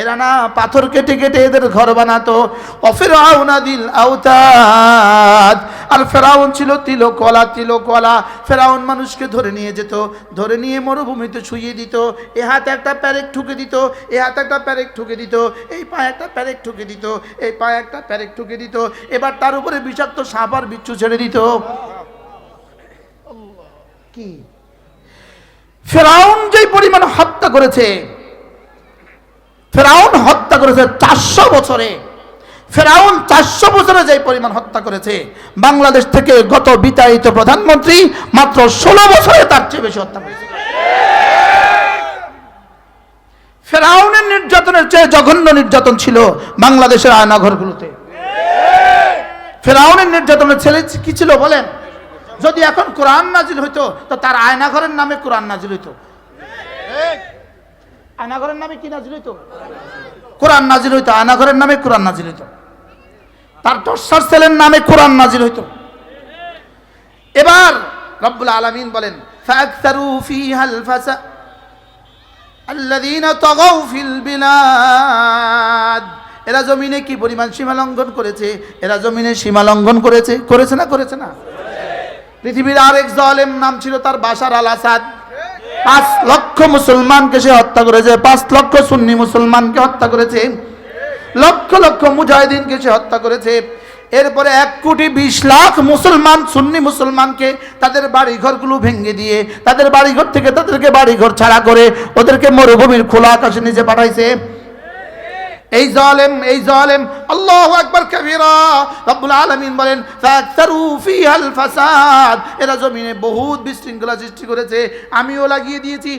এরা না পাথর কেটে কেটে এদের ঘর বানাতো। অফেরাউনা দিল আওতাদ আর ফেরাউন ছিল তিল কলা তিল কলা ফেরাউন মানুষকে ধরে নিয়ে যেত ধরে নিয়ে মরুভূমিতে শুইয়ে দিত। এ হাতে একটা প্যারেক ঠুকে দিত এ হাতে একটা প্যারেক ঠুকে দিত এই পায়ে একটা প্যারেক ঠুকে দিত এই পায়ে একটা প্যারেক ঠুকে দিত। এবার তার উপরে বিষাক্ত সাপ আর বিচ্ছু ছেড়ে দিত। কি? ফেরাউন যে পরিমাণ হত্যা করেছে ফেরাউন হত্যা করেছে চারশো বছরে। ফেরাউন চারশো বছরে যে পরিমাণ হত্যা করেছে, বাংলাদেশ থেকে গত বিতাড়িত প্রধানমন্ত্রী মাত্র ষোলো বছরে তার চেয়ে বেশি হত্যা করেছে। ফেরাউনের নির্যাতনের চেয়ে জঘন্য নির্যাতন ছিল বাংলাদেশের আয়নাঘরগুলোতে। ফেরাউনের নির্যাতনের ছেলে কি ছিল বলেন? যদি এখন কোরআন নাজিল হইতো, তো তার আয়নাঘরের নামে কোরআন নাজিল হইতো। আয়নাঘরের নামে কি নাজিল হইতো? কোরআন নাজিল হইতো আয়নাঘরের নামে কোরআন নাজিল হইতো। তার টর্সার সেলের নামে কোরআন নাজিল হইতো। এবার রব্বুল আলামিন বলেন ফাকতারু ফিহাল ফাসা আল্লাযীনা তাগাউ ফিল বিলাদ। এরা জমিনে কি পরিমাণ সীমা লঙ্ঘন করেছে? এরা জমিনে সীমা লঙ্ঘন করেছে করেছে না করেছে না? পৃথিবীর আরেক জালেম নাম ছিল তার বাসার আল আসাদ পাঁচ লক্ষ মুসলমানকে সে হত্যা করেছে, পাঁচ লক্ষ সুন্নি মুসলমানকে হত্যা করেছে, লক্ষ লক্ষ মুজাহিদিনকে সে হত্যা করেছে। এরপরে এক কোটি বিশ লাখ মুসলমান, সুন্নি মুসলমানকে তাদের বাড়িঘরগুলো ভেঙে দিয়ে, তাদের বাড়িঘর থেকে তাদেরকে বাড়িঘর ছাড়া করে ওদেরকে মরুভূমির খোলা আকাশে নিচে পাঠাইছে। এই জালেম এই জালেম, আল্লাহ আকবার কবীরা। রব্বুল আলামিন বলেন ফাসাদ। এরা জমিনে বহুত বিশৃঙ্খলা সৃষ্টি করেছে। আমিও লাগিয়ে দিয়েছি।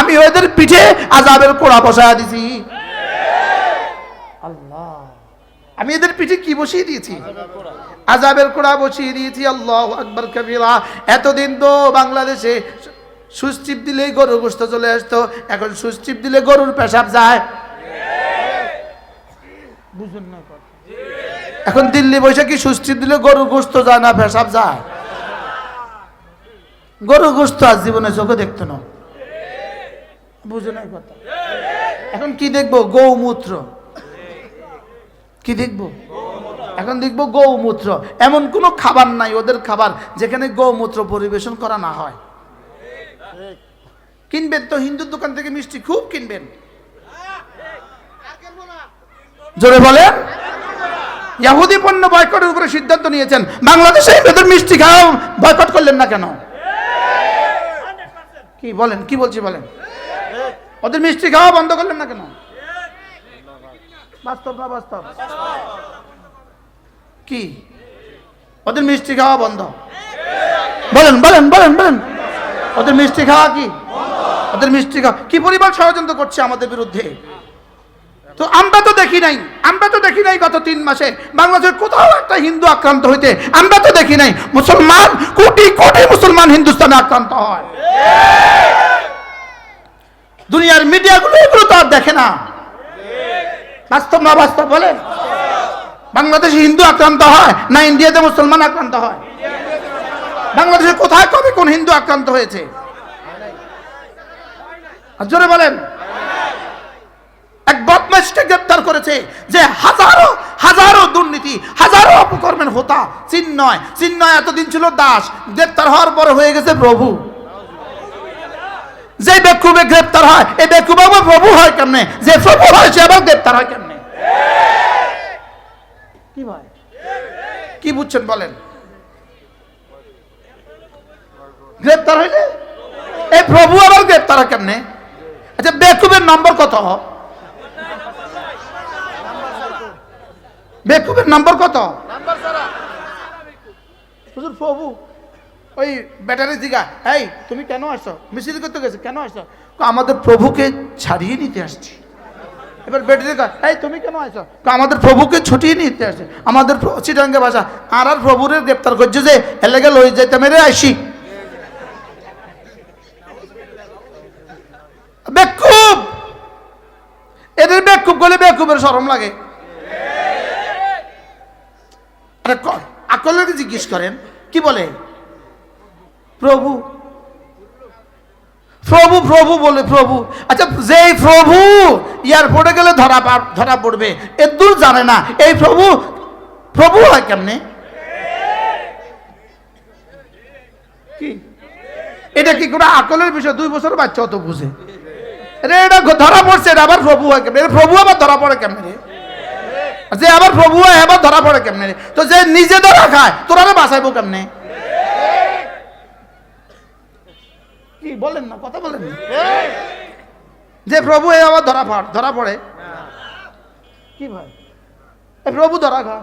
আমি ওদের পিঠে আজাবের কোড়া বসায় দিয়েছি আমি এদের পিঠে কি বসিয়ে দিয়েছি? আজাবের কোড়া বসিয়ে দিয়েছি। আল্লাহ আকবর কবিরা। এতদিন তো বাংলাদেশে সুস্থিপ দিলেই গরুর গোস্ত চলে আসতো, এখন সুস্থিপ দিলে গরুর পেশাব যায়। বুঝুন না এখন দিল্লি বৈশাখী সুস্থিপ দিলে গরুর গোস্ত যায় না পেশাব যায়? গরুর গোস্ত আজ জীবনে চোখে দেখতো না। বুঝুন না কথা। এখন কি দেখব? গৌমূত্র। কি দেখব? এখন দেখব গৌমূত্র। এমন কোনো খাবার নাই, ওদের খাবার যেখানে গৌমূত্র পরিবেশন করা না হয়। কিনবেন তো, হিন্দুর দোকান থেকে মিষ্টি খুব কিনবেন। জোরে বলেন। ইয়াহুদি পণ্য বয়কটের উপরে সিদ্ধান্ত নিয়েছেন, বাংলাদেশে এদের মিষ্টি খাওয়া বয়কট করলেন না কেন? কি বলেন, কি বলছি বলেন? ওদের মিষ্টি খাওয়া বন্ধ করলেন না কেন? বাস্তব না বাস্তব? কি? ওদের মিষ্টি খাওয়া বন্ধ। বলেন বলেন বলেন বলেন। ওদের মিষ্টি খাওয়া কি? ওদের মিষ্টি খাওয়া কি পরিমাণ ষড়যন্ত্র করছে আমাদের বিরুদ্ধে? তো আমরা তো দেখি নাই, আমরা তো দেখি নাই গত তিন মাসে বাংলাদেশের কোথাও একটা হিন্দু আক্রান্ত হইতে, আমরা তো দেখি নাই মুসলমান, কোটি কোটি মুসলমান হিন্দুস্তানে আক্রান্ত হয়। দুনিয়ার মিডিয়াগুলো এগুলো তো আর দেখে না। বাস্তব না বাস্তব বলেন? বাংলাদেশে হিন্দু আক্রান্ত হয়, না ইন্ডিয়াতে মুসলমান আক্রান্ত হয়? বাংলাদেশে কোথায় কবে কোন হিন্দু আক্রান্ত হয়েছে? জোরে বলেন। এক বদমাইশকে গ্রেপ্তার করেছে যে হাজারো হাজারো দুর্নীতি, হাজারো অপকর্মের হোতা, চিন্ময়। চিন্ময় এতদিন ছিল দাস, গ্রেপ্তার হওয়ার পরে হয়ে গেছে প্রভু। যে বেকুবে গ্রেপ্তার হয় এই বেকুব প্রভু হয় কেমনে? যে প্রভু হয়, সে আবার গ্রেপ্তার হয় কেমনে? কি ভাই কি বুঝছেন বলেন? গ্রেপ্তার হইলে? এই প্রভু আবার গ্রেপ্তার কেমনে? আচ্ছা বেকুবের নম্বর কত? বেকুবের নম্বর কত? প্রভু, ওই ব্যাটারি দিঘা এই, তুমি কেন আসছো? মিছিল করতে গেছো, কেন আসছো? আমাদের প্রভুকে ছাড়িয়ে নিতে আসছি। এবার ব্যাটারি দিঘা এই, তুমি কেন আসছো? আমাদের প্রভুকে ছুটিয়ে নিতে আসছে। আমাদের চিটাঙ্গে ভাষা, আর আর প্রভুরে গ্রেপ্তার করছে যে এলাকা লই যাইতে মেরে আসি বেকুব! এদের বেকুব বলে বেকুবের শরম লাগে। আরে ক- আকলের জিজ্ঞেস করেন, কি বলে? প্রভু। প্রভু প্রভু বলে প্রভু। আচ্ছা যেই প্রভু এয়ারপোর্টে গেলে ধরা ধরা পড়বে এর দূর জানে না, এই প্রভু প্রভু হয় কেমনে? কি? এটা কি কোনো আকলের বিষয়? দুই বছর বাচ্চা অত বুঝে। রে এটা ধরা পড়ছে, এটা আবার প্রভু হয় কেমনে? প্রভু আবার ধরা পড়ে কেমনে? রে যে আবার প্রভু হয় আবার ধরা পড়ে কেমনে? রে তো যে নিজে ধরা খায়, তোরা বাঁচাইবো কেমনে? কি বলেন না, কথা বলেন না। যে প্রভু, এ আবার ধরা পড় ধরা পড়ে। কি ভাই? প্রভু ধরা খা।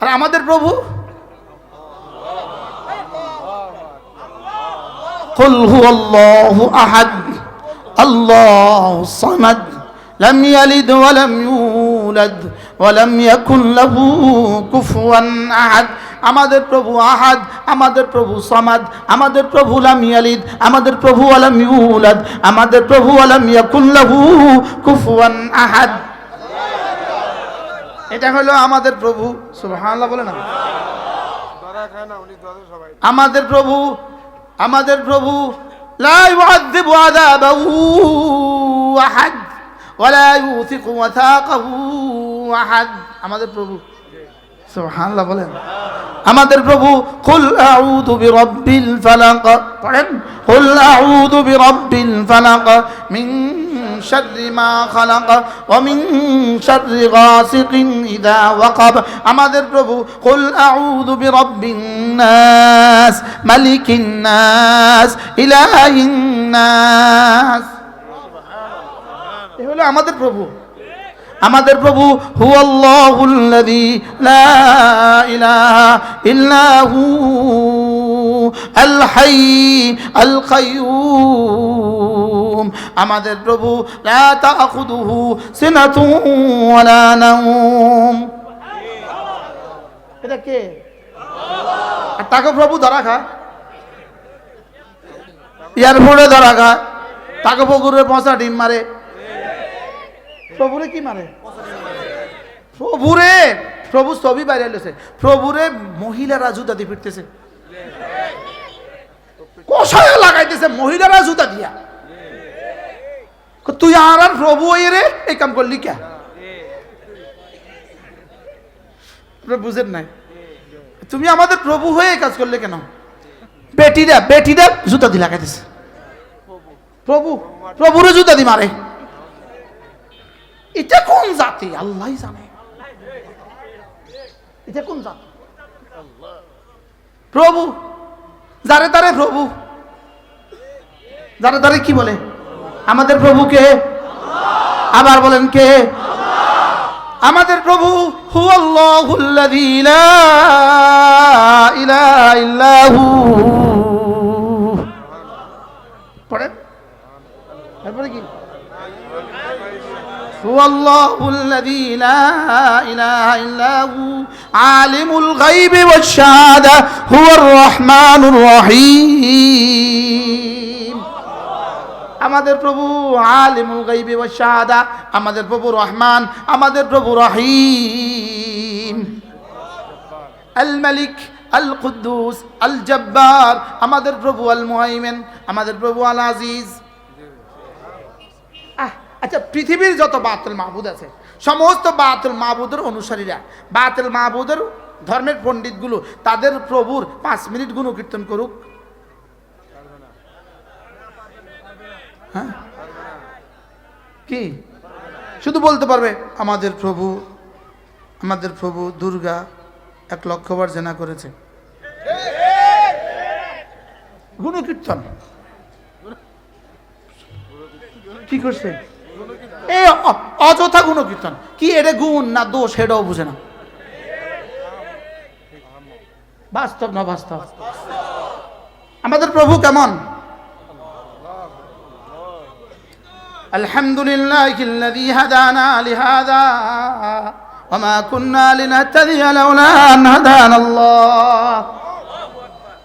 আর আমাদের প্রভু? قل هو الله أحد الله الصمد لم يلد ولم يولد ولم يكن له كفوا أحد আমাদের প্রভু আহাদ আমাদের প্রভু সমাদ আমাদের প্রভু লাম ইয়ালিদ আমাদের প্রভু আলাম ইউলাদ আমাদের প্রভু আলাম ইয়াকুন লাহু কুফুয়ান আহাদ এটা হলো আমাদের প্রভু সুবহানাল্লাহ বলে না ধরা খায় না উনি ধরে সবাই আমাদের প্রভু আমাদের প্রভু আমাদের প্রভু সুবহানাল্লাহ বলেন। আমাদের প্রভু কুল আউযু বিরাব্বিল ফালাক পড়েন কুল আউযু বিরাব্বিল ফালাক মিন শাররি মা খালাক ওয়া মিন শাররি গাসিকিন ইযা ওয়াকাব আমাদের প্রভু কুল আউযু বিরাব্বিন নাস মালিকিন নাস ইলাহিন নাস এ হলো আমাদের প্রভু। আমাদের প্রভু হুয়াল্লাহুল্লাযী লা ইলাহা ইল্লা হু আল হাই আল কাইয়ুম আমাদের প্রভু লা তাখুদুহু সিনাতুন ওয়ালা নাওম। এটা কে? আর তাকে প্রভু ধরা খা। এয়ারপোর্টে ধরা খা। তাকে পুকুরের পচা ডিম মারে। প্রভুরে কি মারে? প্রভুরে? প্রভু ছবি বাইরে লেছে। প্রভুরে মহিলারা জুতা দিয়ে ফিরতেছে। কষায় লাগাইতেছে মহিলারা জুতা দিয়া। তুই আর আর প্রভু রে, এই কাম করলি কে? বুঝেন নাই? তুমি আমাদের প্রভু হয়ে কাজ করলে কেন? বেটিরা বেটিরা জুতা দিয়ে লাগাইতেছে। প্রভু, প্রভুরে জুতা দি মারে। এটা কোন জাতি? আল্লাহ জানে। এটা কোন জাতি? প্রভু। যারে তারে প্রভু। যারে তারে কি বলে? আমাদের প্রভু কে? আবার বলেন কে? আমাদের প্রভু পড়েন? তারপরে কি? هو الله الذي لا إله إلا هو عالم الغيب والشهادة هو الرحمن الرحيم আমাদের প্রভু আলিমুল গাইবি ওয়া শাহাদা আমাদের প্রভু রহমান আমাদের প্রভু রহিম আল মালিক আল কুদ্দুস আল জব্বার আমাদের প্রভু আল মুহাইমেন আমাদের প্রভু আল আজিজ আহ, আচ্ছা পৃথিবীর যত বাতুল মাহবুদ আছে, সমস্ত বাতুল মাহবুদের অনুসারীরা, বাতুল মাহবুদের ধর্মের পণ্ডিতগুলো, তাদের প্রভুর পাঁচ মিনিট গুণ কীর্তন করুক। হ্যাঁ? কি? শুধু বলতে পারবে, আমাদের প্রভু আমাদের প্রভু দুর্গা এক লক্ষবার জেনা করেছে। গুণকীর্তন। কি করছে? এই অ- অযথা গুণকীর্তন কি এটা গুণ না দোষ সেটাও বুঝে না বাস্তব না বাস্তব আমাদের প্রভু কেমন আলহামদুলিল্লাহ الذي هدانا لهذا وما كنا لنهتدي لولا أن هدانا الله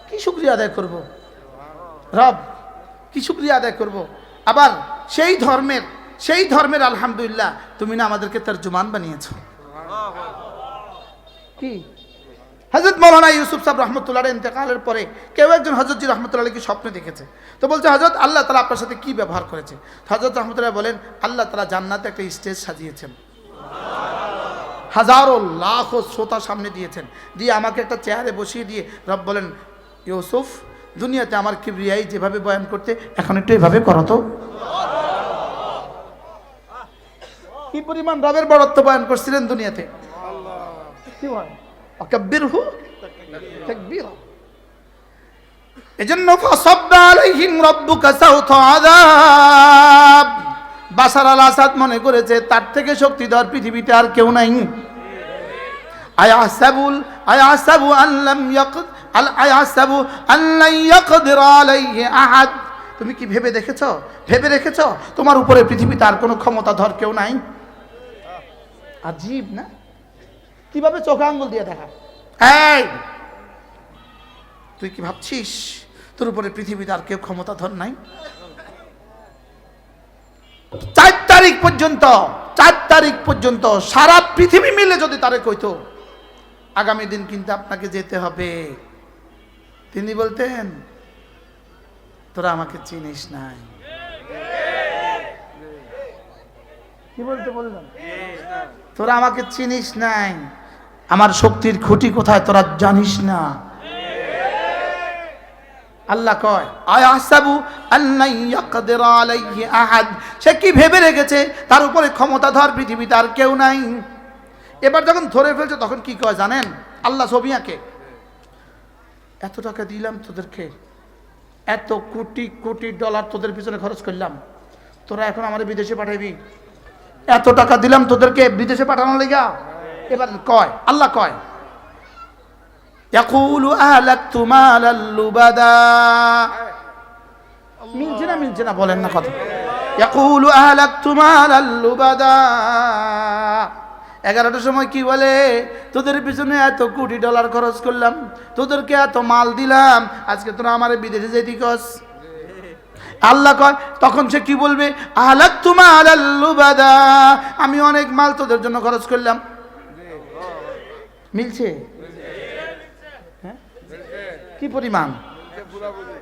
কি শুক্রিয়া আদায় করব রব কি শুক্রিয়া আদায় করব আবার সেই ধর্মের সেই ধর্মের আলহামদুলিল্লাহ তুমি না আমাদেরকে তার জুমান বানিয়েছ। কি? হজরত মৌলানা ইউসুফ সাহেব রহমতুল্লাহ ইন্তেকালের পরে কেউ একজন হজরতজি রহমতুল্লাহকে স্বপ্নে দেখেছে। তো বলছে হজরত আল্লাহ তালা আপনার সাথে কি ব্যবহার করেছে? হজরত রহমতুল্লাহ বলেন, আল্লাহ তালা জান্নাতে একটা স্টেজ সাজিয়েছেন। হাজারো লাখো শ্রোতা সামনে দিয়েছেন। দিয়ে আমাকে একটা চেয়ারে বসিয়ে দিয়ে রব বলেন, ইউসুফ, দুনিয়াতে আমার কিবরিয়াই যেভাবে বয়ান করতে, এখন একটু এভাবে করো তো। কি পরিমাণ রবের বড়ত্ব বয়ান করছিলেন দুনিয়াতে? কি বলেন অকাব্বির হু তাকবীর। এজন্য ফাসাব্বা আলাইহিম রাব্বুকা সাউতা আযাব। বাশার আল আসাদ মনে করেছে, তার থেকে শক্তিধর পৃথিবীতে আর কেউ নাই। আয়াসাবুল আয়াসাবু আল্লাম ইয়াকদ, আল আয়াসাবু আল্লাম ইয়াকদির আলাইহি আহাদ। তুমি কি ভেবে দেখেছ? ভেবে রেখেছো তোমার উপরে পৃথিবীতে আর কোনো ক্ষমতাধর কেউ নাই। আজীব, না? কীভাবে চোখে আঙ্গুল দিয়ে দেখা? তুই কি ভাবছিস তোর উপরে পৃথিবীতে আর কেউ ক্ষমতা ধর নাই? চার তারিখ পর্যন্ত, চার তারিখ পর্যন্ত সারা পৃথিবী মিলে যদি তারে কইতো, আগামী দিন কিন্তু আপনাকে যেতে হবে। তিনি বলতেন, তোরা আমাকে চিনিস নাই। কি বলতে বললেন তোরা আমাকে চিনিস নাই। আমার শক্তির খুঁটি কোথায় তোরা জানিস না। আল্লাহ কয় আয়াসাবু আল্লাই ইয়াকদির আলাইহি আহাদ। সে কি ভেবে রেখেছে? তার উপরে ক্ষমতাধর পৃথিবীতে আর কেউ নাই। এবার যখন ধরে ফেলছে, তখন কি কয় জানেন? আল্লাহ ছবিয়াকে এত টাকা দিলাম তোদেরকে। এত কোটি কোটি ডলার তোদের পিছনে খরচ করলাম। তোরা এখন আমার বিদেশে পাঠাবি এত টাকা দিলাম তোদেরকে বিদেশে পাঠানো লেগা? এবার কয়, আল্লাহ কয়, ইয়াকুলু আহলাকতু মালাল লুবাদা। মিলছে না মিলছে না, বলেন না কথা। ইয়াকুলু আহলাকতু মালাল লুবাদা। এগারোটার সময় কি বলে, তোদের পিছনে এত কোটি ডলার খরচ করলাম, তোদেরকে এত মাল দিলাম, আজকে তোরা আমার বিদেশে যেতে কস আল্লাহ কয়, তখন সে কি বলবে? আহলাক তুমা আলাল্লুবাদা আমি অনেক মাল তোদের জন্য খরচ করলাম। মিলছে? হ্যাঁ? কি পরিমাণ?